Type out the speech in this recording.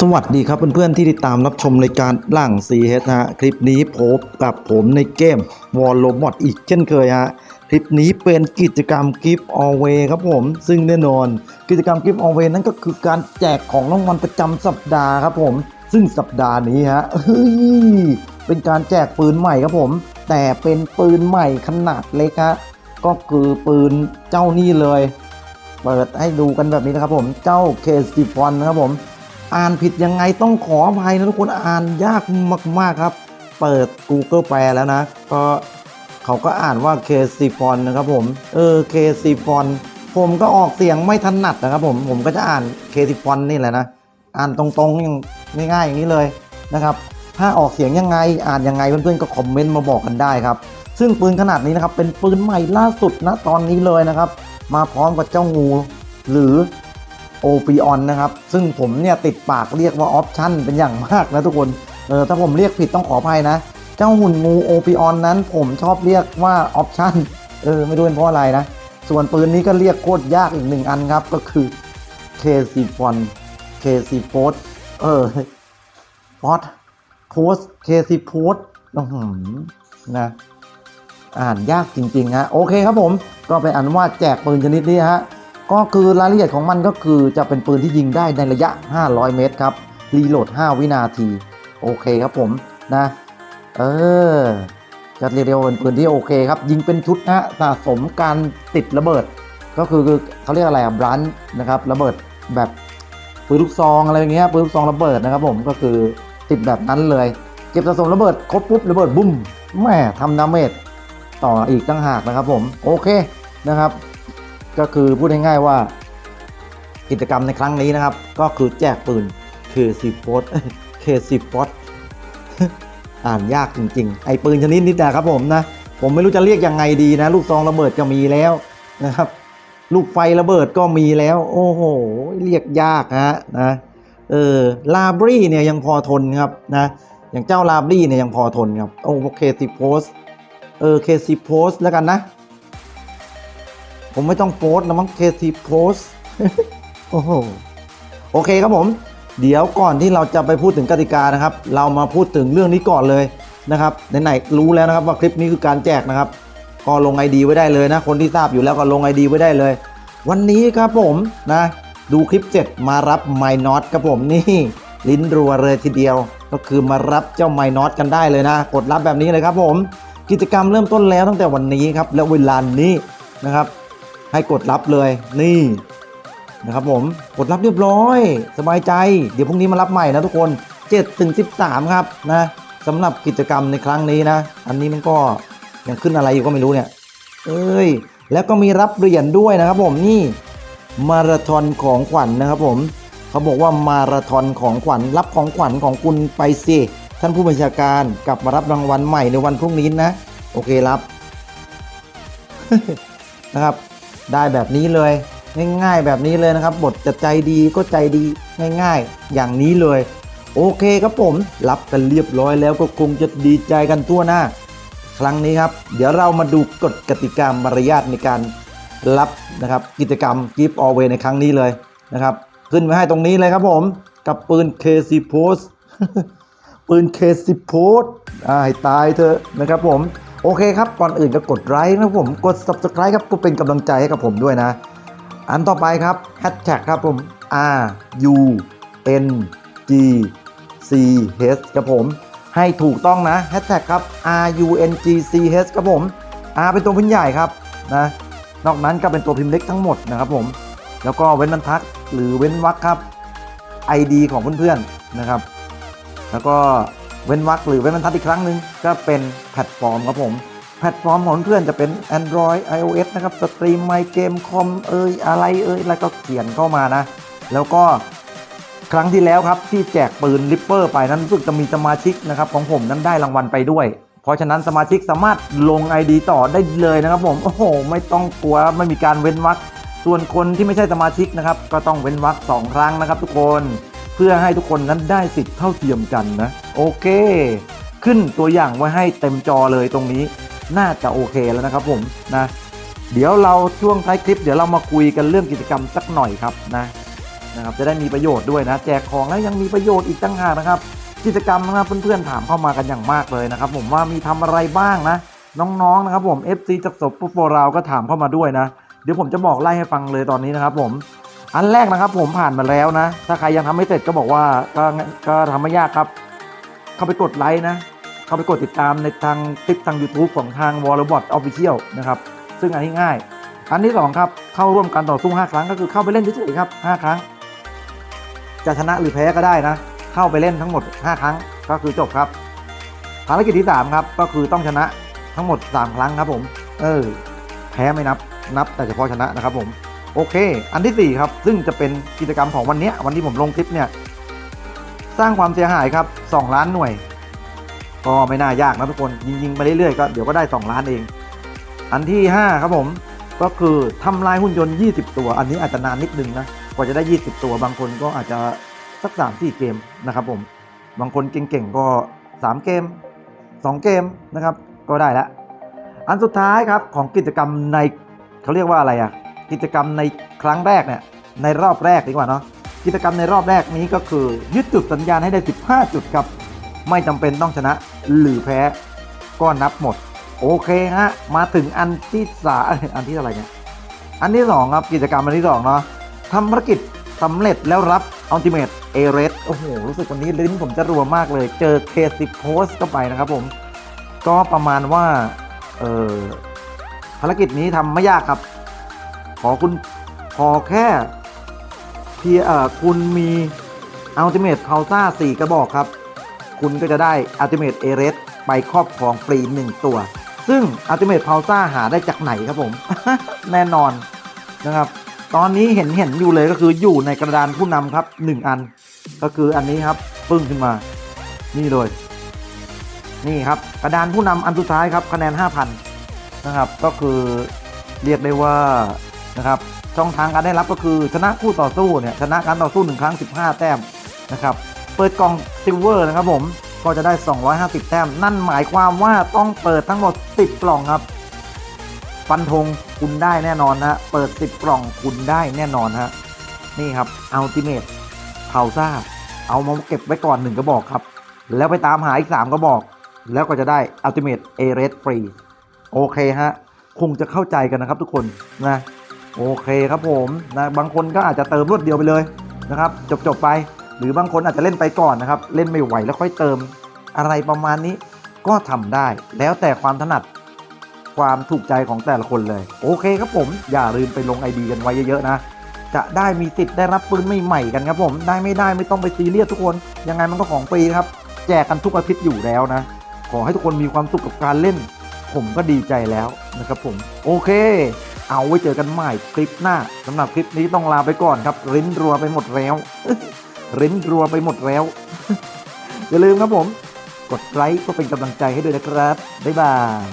สวัสดีครับเพื่อนๆที่ติดตามรับชมรายการหลัง CH นะฮะคลิปนี้พบกับผมในเกม War Robot อีกเช่นเคยฮะคลิปนี้เป็นกิจกรรม Give Away ครับผมซึ่งแน่นอน กิจกรรม Give Away นั่นก็คือการแจกของรางวัลประจำสัปดาห์ครับผม ซึ่งสัปดาห์นี้ฮะเฮ้ยเป็นการแจกปืนใหม่ครับผม แต่เป็นปืนใหม่ขนาดเล็กฮะก็คือปืนเจ้านี่เลย เปิดให้ดูกันแบบนี้นะครับผมเจ้าเคสติฟอนนะครับผม อ่านผิดยังไงต้องขออภัยนะทุกคนอ่านยากมาก ๆ ครับ เปิด Google แปลแล้วนะ ก็เขาก็อ่านว่าเคสิฟอนนะครับผม เออเคสิฟอนผมก็ออกเสียงไม่ถนัดนะครับผมผมก็จะอ่านเคสิฟอนนี่แหละนะ อ่านตรงๆอย่างง่ายๆอย่างนี้เลยนะครับ ถ้าออกเสียงยังไงอ่านยังไงเพื่อนๆก็คอมเมนต์มาบอกกันได้ครับ ซึ่งปืนขนาดนี้นะครับเป็นปืนใหม่ล่าสุดนะตอนนี้เลยนะครับ มาพร้อมกับเจ้างู หรือ โอปิออนนะครับ ซึ่งผมเนี่ยติดปากเรียกว่าออปชั่นเป็นอย่างมากนะทุกคนเออถ้าผมเรียกผิดต้องขออภัยนะ เจ้าหุ่นงูโอปิออนนั้น ผมชอบเรียกว่าออปชั่นเออไม่รู้เป็นเพราะอะไรนะ ส่วนปืนนี้ก็เรียกโคตรยากอีกหนึ่งอันครับ ก็คือ KC ฟอน KC โพสเออพอดโพส KC โพสอื้อหือนะอ่านยากจริงๆฮะโอเคครับผม ก็เป็นอันว่าแจกปืนชนิดนี้ฮะ ก็คือรายละเอียดของมันก็คือจะเป็นปืนที่ยิงได้ในระยะ 500 เมตรครับ รีโหลด 5 วินาที โอเคครับผมนะ เออจะเรียกได้ว่าเป็นปืนที่โอเคครับ ยิงเป็นชุดนะสะสมการติดระเบิด ก็คือคือเขาเรียกอะไรอะบรันนะครับระเบิดแบบปืนลูกซองอะไรอย่างเงี้ยปืนลูกซองระเบิดนะครับผมก็คือติดแบบนั้นเลย เก็บสะสมระเบิดครบปุ๊บระเบิดบุ้มแม่ทำดาเมจต่ออีกตั้งหากนะครับผมโอเคนะครับ ก็คือพูดง่ายๆว่า กิจกรรมในครั้งนี้นะครับ ก็คือแจกปืนคือสิบโฟสเคสิบโฟสอ่านยากจริงๆ ไอ้ปืนชนิดนี้นะครับผมนะ ผมไม่รู้จะเรียกยังไงดีนะ ลูกซองระเบิดก็มีแล้วนะครับ ลูกไฟระเบิดก็มีแล้ว โอ้โห เรียกยากฮะนะเออลาบรีเนี่ยยังพอทนครับนะอย่างเจ้าลาบรีเนี่ยยังพอทนครับโอ้เคสิโพสเออเคซีโพสแล้วกันนะ ผมไม่ต้องโพสนะมั้งเคซีโพสโอ้โหโอเคครับผม เดี๋ยวก่อนที่เราจะไปพูดถึงกติกานะครับ เรามาพูดถึงเรื่องนี้ก่อนเลยนะครับไหนๆรู้แล้วนะครับว่าคลิปนี้คือการแจกนะครับ ก็ลงไอดีไว้ได้เลยนะ คนที่ทราบอยู่แล้วก็ลงไอดีไว้ได้เลย วันนี้ครับผมนะ ดูคลิปเสร็จมารับไมนอตครับผมนี่ลิ้นรัวเลยทีเดียว ก็คือมารับเจ้าไมนอตกันได้เลยนะ กดรับแบบนี้เลยครับผม กิจกรรมเริ่มต้นแล้วตั้งแต่วันนี้ครับและเวลานี้นะครับ ให้กดรับเลยนี่นะครับผมกดรับเรียบร้อย สบายใจ เดี๋ยวพรุ่งนี้มารับใหม่นะทุกคน7ถึง13 ครับนะสำหรับกิจกรรมในครั้งนี้นะ อันนี้มันก็ยังขึ้นอะไรอยู่ก็ไม่รู้เนี่ย เอ้ย แล้วก็มีรับเหรียญด้วยนะครับผมนี่มาราธอนของขวัญนะครับผมเขาบอกว่ามาราธอนของขวัญรับของขวัญของคุณไปสิท่านผู้บัญชาการกลับมารับรางวัลใหม่ในวันพรุ่งนี้นะ โอเครับนะครับ ได้แบบนี้เลย ง่ายๆแบบนี้เลยนะครับ บทจะใจดีก็ใจดีง่ายๆ อย่างนี้เลย โอเคครับผม รับกันเรียบร้อยแล้วก็คงจะดีใจกันทั่วหน้า ครั้งนี้ครับ เดี๋ยวเรามาดูกฎกติกามารยาทในการรับนะครับกิจกรรม Give Away ในครั้งนี้เลยนะครับขึ้นไว้ให้ตรงนี้เลยครับผมกับปืน KC Post ปืน KC Post อ่าให้ตายเถอะนะครับผม โอเคครับ ก่อนอื่นก็กดไลค์นะผมกด Subscribe ครับก็เป็นกำลังใจให้กับผมด้วยนะ อันต่อไปครับแฮชแท็กครับผม R U N G C H ครับผม ให้ถูกต้องนะแฮชแท็กครับ R U N G C H ครับผม R เป็นตัวพิมพ์ใหญ่ครับนะนอกนั้นก็เป็นตัวพิมพ์เล็กทั้งหมดนะครับผม แล้วก็เว้นบรรทัดหรือเว้นวรรคครับ ID ของเพื่อนๆนะครับ แล้วก็ เว้นวรรคหรือเว้นบรรทัดอีกครั้งหนึ่งก็เป็นแพลตฟอร์มครับผม แพลตฟอร์มของเพื่อนจะเป็น Android iOS นะครับสตรีมไมเกมคอมเอ่ยอะไรเอ่ยแล้วก็เขียนเข้ามานะ แล้วก็ครั้งที่แล้วครับที่แจกปืนริปเปอร์ไปนั้นรู้สึกจะมีสมาชิกนะครับของผมนั้นได้รางวัลไปด้วย เพราะฉะนั้นสมาชิกสามารถลง ID ต่อได้เลยนะครับผมโอ้โห ไม่ต้องกลัวไม่มีการเว้นวรรคส่วนคนที่ไม่ใช่สมาชิกนะครับ ก็ต้องเว้นวรรคสองครั้งนะครับทุกคน พื่อให้ทุกคนนั้นได้สิทธิ์เท่าเทียมกันนะ โอเค ขึ้นตัวอย่างไว้ให้เต็มจอเลยตรงนี้ น่าจะโอเคแล้วนะครับผมนะเดี๋ยวเราช่วงท้ายคลิป เดี๋ยวเรามาคุยกันเรื่องกิจกรรมสักหน่อยครับนะนะครับจะได้มีประโยชน์ด้วยนะ แจกของแล้วยังมีประโยชน์อีกตั้งหากนะครับ กิจกรรมนะครับเพื่อนๆถามเข้ามากันอย่างมากเลยนะครับ ผมว่ามีทำอะไรบ้างนะ น้องๆนะครับผม FC จากศพปุ๊บโปรเราก็ถามเข้ามาด้วยนะ เดี๋ยวผมจะบอกไล่ให้ฟังเลยตอนนี้นะครับผม อันแรกนะครับผมผ่านมาแล้วนะ ถ้าใครยังทำไม่เสร็จก็บอกว่าก็ก็ทำไม่ยากครับ เข้าไปกดไลค์นะ เข้าไปกดติดตามในทางคลิปทาง YouTube ของทาง w a r l b o t Official นะครับ ซึ่งอันนี้ง่าย อันที่สองครับ เข้าร่วมการต่อสู้ 5 ครั้งก็คือเข้าไปเล่นเฉยๆครับ 5 ครั้ง จะชนะหรือแพ้ก็ได้นะ เข้าไปเล่นทั้งหมด 5 ครั้งก็คือจบครับ ภารกิจที่ 3 ครับ ก็คือต้องชนะทั้งหมด 3 ครั้งครับผม เออ แพ้ไม่นับ นับแต่เฉพาะชนะนะครับผม โอเค อันที่ 4 ครับ ซึ่งจะเป็นกิจกรรมของวันนี้วันที่ผมลงคลิปเนี่ย สร้างความเสียหายครับ 2 ล้านหน่วย ก็ไม่น่ายากนะทุกคน ยิงๆไปเรื่อยๆก็เดี๋ยวก็ได้ 2 ล้านเอง อันที่ 5 ครับผม ก็คือทำลายหุ่นยนต์ 20 ตัว อันนี้อาจจะนานนิดนึงนะ กว่าจะได้ 20 ตัวบางคนก็อาจจะสัก3-4เกมนะครับผม บางคนเก่งๆก็ 3 เกม 2 เกมนะครับ ก็ได้แล้ว อันสุดท้ายครับของกิจกรรมในเขาเรียกว่าอะไรอะ กิจกรรมในครั้งแรกเนี่ยในรอบแรกดีกว่าเนาะกิจกรรมในรอบแรกนี้ก็คือ ยึดจุดสัญญาณให้ได้ 15 จุดครับ ไม่จำเป็นต้องชนะหรือแพ้ก็นับหมด โอเคฮะมาถึงอันที่สาอันที่อะไรเนี่ยอันที่สองครับกิจกรรมอันที่สองเนาะทำภารกิจสำเร็จแล้วรับ Ultimate a r e s โอ้โห รู้สึกวันนี้ลิ้นผมจะรัวมากเลย เจอเคสิโพสเข้าไปนะครับผม ก็ประมาณว่า เออภารกิจนี้ทำไม่ยากครับ ขอคุณขอแค่เพียเอ่อคุณมี Ultimate p a u s a 4กระบอกครับ คุณก็จะได้ Ultimate a r e s ไปครอบครองฟรี1 ตัว ซึ่ง Ultimate p a u s a หาได้จากไหนครับผม แน่นอนนะครับ ตอนนี้เห็นเห็นอยู่เลยก็คืออยู่ในกระดานผู้นำครับ 1 อัน ก็คืออันนี้ครับปึ้งขึ้นมา นี่เลย นี่ครับกระดานผู้นำอันสุดท้ายครับคะแนน 5,000นะครับก็คือเรียกได้ว่า นะครับช่องทางการได้รับก็คือชนะคู่ต่อสู้เนี่ยชนะการต่อสู้1ครั้ง 15 แต้มนะครับเปิดกล่องซิลเวอร์นะครับผมก็จะได้ 250 แต้ม นั่นหมายความว่าต้องเปิดทั้งหมด 10 กล่องครับ ฟันธงคุณได้แน่นอนนะเปิด 10 กล่องคุณได้แน่นอนฮะนี่ครับอัลติเมทเผาซ่าเอามาเก็บไว้ก่อนหนึ่งกระบอกครับ แล้วไปตามหาอีก 3 กระบอก แล้วก็จะได้อัลติเมทเอเรสฟรีโอเคฮะคงจะเข้าใจกันนะครับทุกคนนะ โอเคครับผมนะบางคนก็อาจจะเติมรวดเดียวไปเลยนะครับ จบจบๆไป หรือบางคนอาจจะเล่นไปก่อนนะครับ เล่นไม่ไหวแล้วค่อยเติมอะไรประมาณนี้ก็ทำได้ แล้วแต่ความถนัดความถูกใจของแต่ละคนเลย โอเคครับผมอย่าลืมไปลง ID กันไว้เยอะๆนะจะได้มีสิทธิ์ได้รับปืนใหม่ๆกันครับผมได้ไม่ได้ไม่ต้องไปซีเรียสทุกคน ยังไงมันก็ของฟรีครับ แจกกันทุกอาทิตย์อยู่แล้วนะ ขอให้ทุกคนมีความสุขกับการเล่น ผมก็ดีใจแล้วนะครับผม โอเค เอาไว้เจอกันใหม่คลิปหน้าสำหรับคลิปนี้ต้องลาไปก่อนครับริ้นรัวไปหมดแล้วริ้นรัวไปหมดแล้ว อย่าลืมครับผม กดไลค์เพื่อเป็นกำลังใจให้ด้วยนะครับ บ๊ายบาย